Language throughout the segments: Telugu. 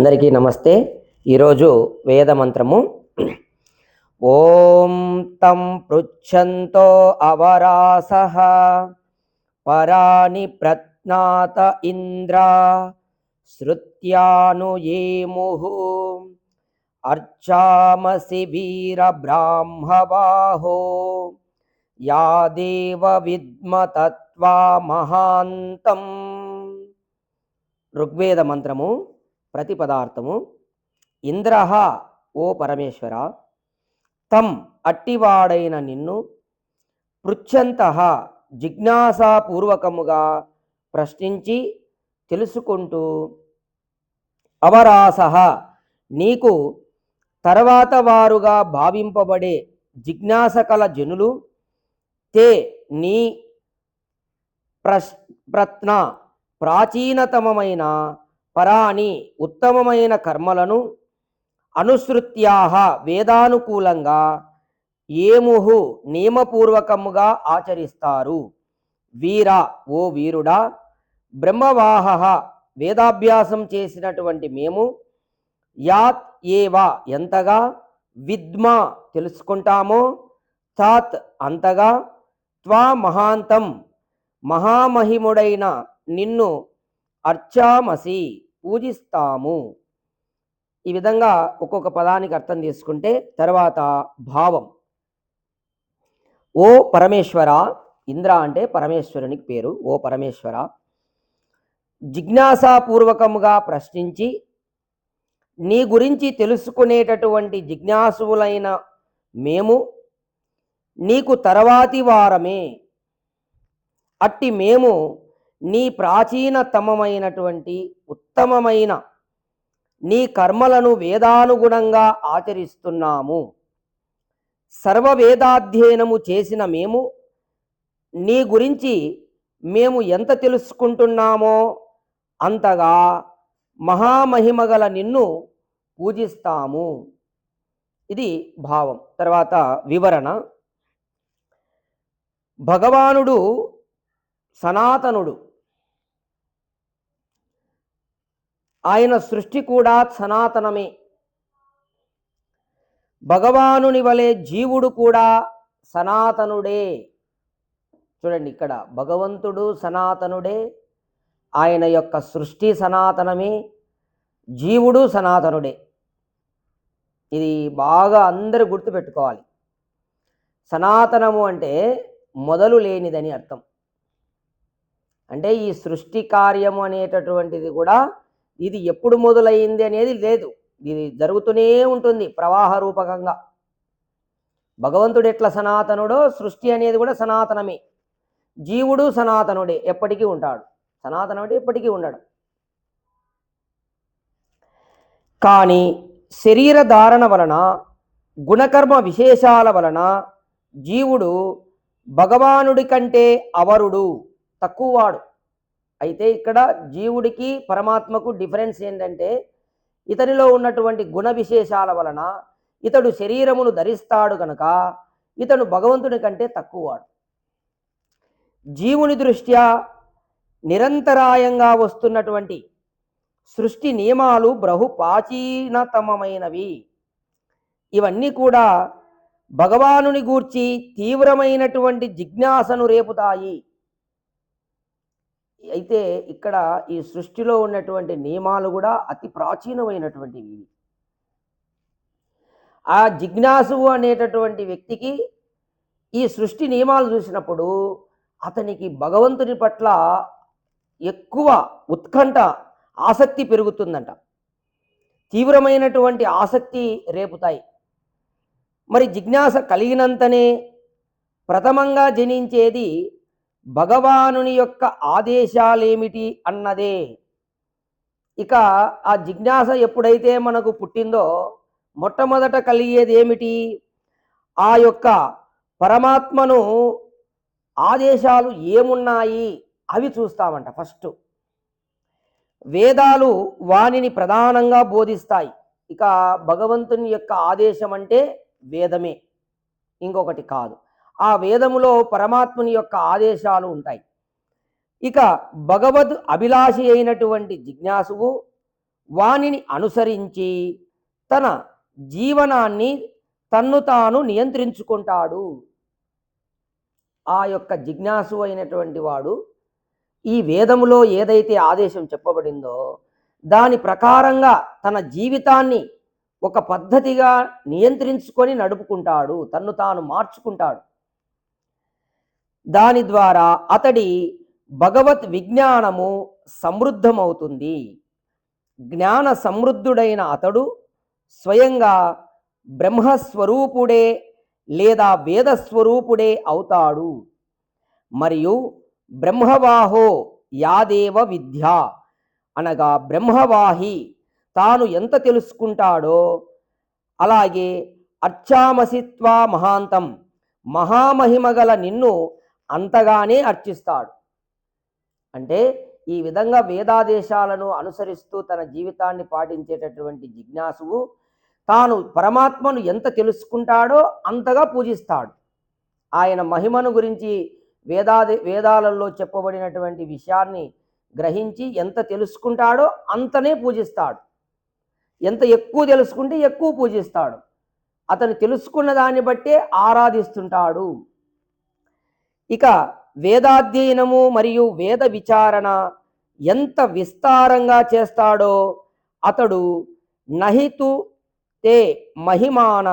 అందరికీ నమస్తే. ఈరోజు వేద మంత్రము. ఓం తం పృచ్ఛంతో అవరాస. పరాని ప్రజ్ఞాత ఇంద్ర. శృత్యానుయేముః అర్చామసి వీర బ్రాహ్మబాహో యా దేవ విద్మ తత్వా మహాంతం. ఋగ్వేద మంత్రము. ప్రతి పదార్థము ఇంద్ర ఓ పరమేశ్వర తం అట్టివాడైన నిన్ను పృచ్ఛంత జిజ్ఞాసాపూర్వకముగా ప్రశ్నించి తెలుసుకుంటూ అవరాస నీకు తర్వాత వారుగా భావింపబడే జిజ్ఞాసకల జనులు తే నీ ప్రశ్ ప్రత్న ప్రాచీనతమమైన పరాని ఉత్తమమైన కర్మలను అనుసృత్యాహ వేదానుకూలంగా ఏముహు నియమపూర్వకముగా ఆచరిస్తారు. వీర ఓ వీరుడా బ్రహ్మవాహ వేదాభ్యాసం చేసినటువంటి మేము యాత్ ఏవా ఎంతగా విద్మా తెలుసుకుంటామో తాత్ అంతగా త్వా మహాంతం మహామహిముడైన నిన్ను అర్చామసి పూజిస్తాము. ఈ విధంగా ఒక్కొక్క పదానికి అర్థం తీసుకుంటే తర్వాత భావం. ఓ పరమేశ్వర ఇంద్ర అంటే పరమేశ్వరునికి పేరు ఓ పరమేశ్వర. జిజ్ఞాసాపూర్వకముగా ప్రశ్నించి నీ గురించి తెలుసుకునేటటువంటి జిజ్ఞాసువులైన మేము నీకు తర్వాతి వారమే. అట్టి మేము నీ ప్రాచీనతమమైనటువంటి ఉత్తమమైన నీ కర్మలను వేదానుగుణంగా ఆచరిస్తున్నాము. సర్వ వేదాధ్యయనము చేసిన మేము నీ గురించి మేము ఎంత తెలుసుకుంటున్నామో అంతగా మహామహిమగల నిన్ను పూజిస్తాము. ఇది భావం. తర్వాత వివరణ. భగవానుడు సనాతనుడు. ఆయన సృష్టి కూడా సనాతనమే. భగవానుని వలె జీవుడు కూడా సనాతనుడే. చూడండి ఇక్కడ భగవంతుడు సనాతనుడే ఆయన యొక్క సృష్టి సనాతనమే జీవుడు సనాతనుడే. ఇది బాగా అందరూ గుర్తుపెట్టుకోవాలి. సనాతనము అంటే మొదలు లేనిదని అర్థం. అంటే ఈ సృష్టి కార్యము అనేటటువంటిది కూడా ఇది ఎప్పుడు మొదలైంది అనేది లేదు. ఇది జరుగుతూనే ఉంటుంది ప్రవాహ రూపకంగా. భగవంతుడు ఎట్లా సనాతనుడో సృష్టి అనేది కూడా సనాతనమే. జీవుడు సనాతనుడే ఎప్పటికీ ఉంటాడు. సనాతనుడే ఎప్పటికీ ఉండడు. కానీ శరీర ధారణ వలన గుణకర్మ విశేషాల వలన జీవుడు భగవానుడి కంటే అవరుడు తక్కువవాడు. అయితే ఇక్కడ జీవుడికి పరమాత్మకు డిఫరెన్స్ ఏంటంటే ఇతనిలో ఉన్నటువంటి గుణ విశేషాల వలన ఇతడు శరీరమును ధరిస్తాడు కనుక ఇతడు భగవంతుని కంటే తక్కువవాడు. జీవుని దృష్ట్యా నిరంతరాయంగా వస్తున్నటువంటి సృష్టి నియమాలు బహు ప్రాచీనతమమైనవి. ఇవన్నీ కూడా భగవానుని గూర్చి తీవ్రమైనటువంటి జిజ్ఞాసను రేపుతాయి. అయితే ఇక్కడ ఈ సృష్టిలో ఉన్నటువంటి నియమాలు కూడా అతి ప్రాచీనమైనటువంటివి. ఆ జిజ్ఞాసువు అనేటటువంటి వ్యక్తికి ఈ సృష్టి నియమాలు చూసినప్పుడు అతనికి భగవంతుని పట్ల ఎక్కువ ఉత్కంఠ ఆసక్తి పెరుగుతుందంట. తీవ్రమైనటువంటి ఆసక్తి రేపుతాయి. మరి జిజ్ఞాస కలిగినంతనే ప్రథమంగా జనించేది భగవానుని యొక్క ఆదేశాలేమిటి అన్నదే. ఇక ఆ జిజ్ఞాస ఎప్పుడైతే మనకు పుట్టిందో మొట్టమొదట కలిగేది ఏమిటి ఆ యొక్క పరమాత్మను ఆదేశాలు ఏమున్నాయి? అవి చూస్తామంట ఫస్ట్. వేదాలు వానిని ప్రధానంగా బోధిస్తాయి. ఇక భగవంతుని యొక్క ఆదేశం అంటే వేదమే. ఇంకొకటి కాదు. ఆ వేదములో పరమాత్ముని యొక్క ఆదేశాలు ఉంటాయి. ఇక భగవద్ అభిలాషి అయినటువంటి జిజ్ఞాసువు వానిని అనుసరించి తన జీవనాన్ని తన్ను తాను నియంత్రించుకుంటాడు. ఆ యొక్క జిజ్ఞాసు అయినటువంటి వాడు ఈ వేదములో ఏదైతే ఆదేశం చెప్పబడిందో దాని ప్రకారంగా తన జీవితాన్ని ఒక పద్ధతిగా నియంత్రించుకొని నడుపుకుంటాడు తన్ను తాను మార్చుకుంటాడు. దాని ద్వారా అతడి భగవత్ విజ్ఞానము సమృద్ధమవుతుంది. జ్ఞాన సమృద్ధుడైన అతడు స్వయంగా బ్రహ్మస్వరూపుడే లేదా వేదస్వరూపుడే అవుతాడు. మరియు బ్రహ్మవాహో యాదేవ విద్య అనగా బ్రహ్మవాహి తాను ఎంత తెలుసుకుంటాడో అలాగే అర్చామసిత్వా మహాంతం మహామహిమగల నిన్ను అంతగానే అర్చిస్తాడు. అంటే ఈ విధంగా వేదాదేశాలను అనుసరిస్తూ తన జీవితాన్ని పాటించేటటువంటి జిజ్ఞాసువు తాను పరమాత్మను ఎంత తెలుసుకుంటాడో అంతగా పూజిస్తాడు. ఆయన మహిమను గురించి వేదాది వేదాలలో చెప్పబడినటువంటి విషయాన్ని గ్రహించి ఎంత తెలుసుకుంటాడో అంతనే పూజిస్తాడు. ఎంత ఎక్కువ తెలుసుకుంటే ఎక్కువ పూజిస్తాడు. అతను తెలుసుకున్న దాన్ని బట్టే ఆరాధిస్తుంటాడు. ఇక వేదాధ్యయనము మరియు వేద విచారణ ఎంత విస్తారంగా చేస్తాడో అతడు నహితు తే మహిమాన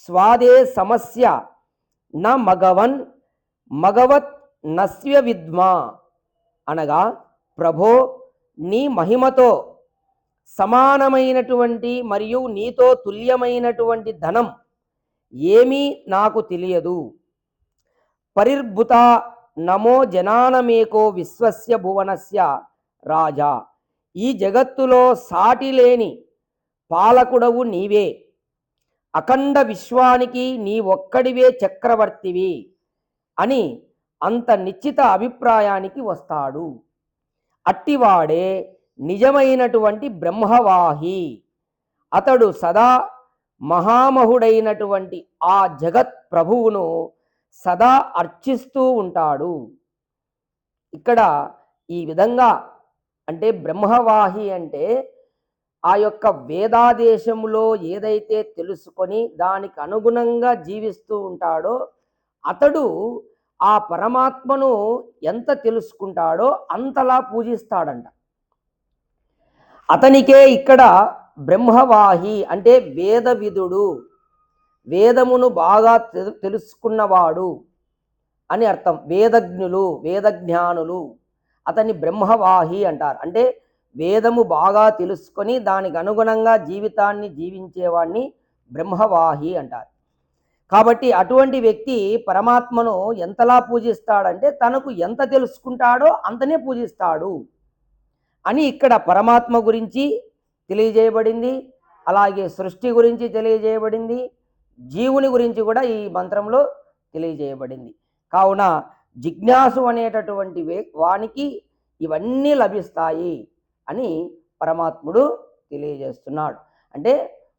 స్వాదే సమస్య న మగవన్ మగవత్ నస్య విద్మా అనగా ప్రభో నీ మహిమతో సమానమైనటువంటి మరియు నీతో తుల్యమైనటువంటి ధనం ఏమీ నాకు తెలియదు. పరిర్భుత నమో జనానమేకో విశ్వస్య భువనస్య రాజా. ఈ జగత్తులో సాటి లేని పాలకుడవు నీవే. అఖండ విశ్వానికి నీ ఒక్కడివే చక్రవర్తివి అని అంత నిశ్చిత అభిప్రాయానికి వస్తాడు. అట్టివాడే నిజమైనటువంటి బ్రహ్మవాహి. అతడు సదా మహామహుడైనటువంటి ఆ జగత్ ప్రభువును సదా అర్చిస్తూ ఉంటాడు. ఇక్కడ ఈ విధంగా అంటే బ్రహ్మవాహి అంటే ఆ యొక్క వేదాదేశములో ఏదైతే తెలుసుకొని దానికి అనుగుణంగా జీవిస్తూ ఉంటాడో అతడు ఆ పరమాత్మను ఎంత తెలుసుకుంటాడో అంతలా పూజిస్తాడంట. అతనికే ఇక్కడ బ్రహ్మవాహి అంటే వేదవిధుడు వేదమును బాగా తెలు- తెలుసుకున్నవాడు అని అర్థం. వేదజ్ఞులు వేదజ్ఞానులు అతని బ్రహ్మవాహి అంటారు. అంటే వేదము బాగా తెలుసుకొని దానికి అనుగుణంగా జీవితాన్ని జీవించేవాడిని బ్రహ్మవాహి అంటారు. కాబట్టి అటువంటి వ్యక్తి పరమాత్మను ఎంతలా పూజిస్తాడంటే తనకు ఎంత తెలుసుకుంటాడో అంతనే పూజిస్తాడు అని ఇక్కడ పరమాత్మ గురించి తెలియజేయబడింది. అలాగే సృష్టి గురించి తెలియజేయబడింది. జీవుని గురించి కూడా ఈ మంత్రంలో తెలియజేయబడింది. కావున జిజ్ఞాసు అనేటటువంటి వే వానికి ఇవన్నీ లభిస్తాయి అని పరమాత్ముడు తెలియజేస్తున్నాడు. అంటే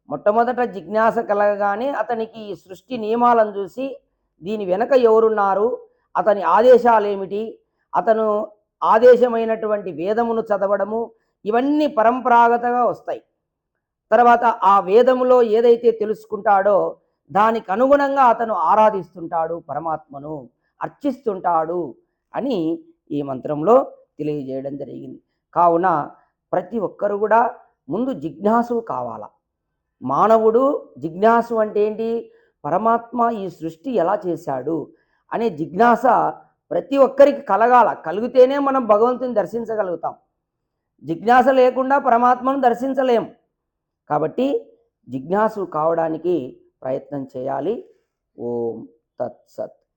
మొట్టమొదట జిజ్ఞాస కలగగానే అతనికి ఈ సృష్టి నియమాలను చూసి దీని వెనక ఎవరున్నారు? అతని ఆదేశాలు ఏమిటి అతను ఆదేశమైనటువంటి వేదమును చదవడము ఇవన్నీ పరంపరాగతంగా వస్తాయి. తర్వాత ఆ వేదములో ఏదైతే తెలుసుకుంటాడో దానికి అనుగుణంగా అతను ఆరాధిస్తుంటాడు పరమాత్మను అర్చిస్తుంటాడు అని ఈ మంత్రంలో తెలియజేయడం జరిగింది. కావున ప్రతి ఒక్కరు కూడా ముందు జిజ్ఞాసు కావాల? మానవుడు జిజ్ఞాసు అంటే ఏంటి? పరమాత్మ ఈ సృష్టి ఎలా చేశాడు అనే జిజ్ఞాస ప్రతి ఒక్కరికి కలగాల. కలిగితేనే మనం భగవంతుని దర్శించగలుగుతాం. జిజ్ఞాస లేకుండా పరమాత్మను దర్శించలేం. కాబట్టి జిజ్ఞాసు కావడానికి ప్రయత్నం చేయాలి. ఓం తత్సత్.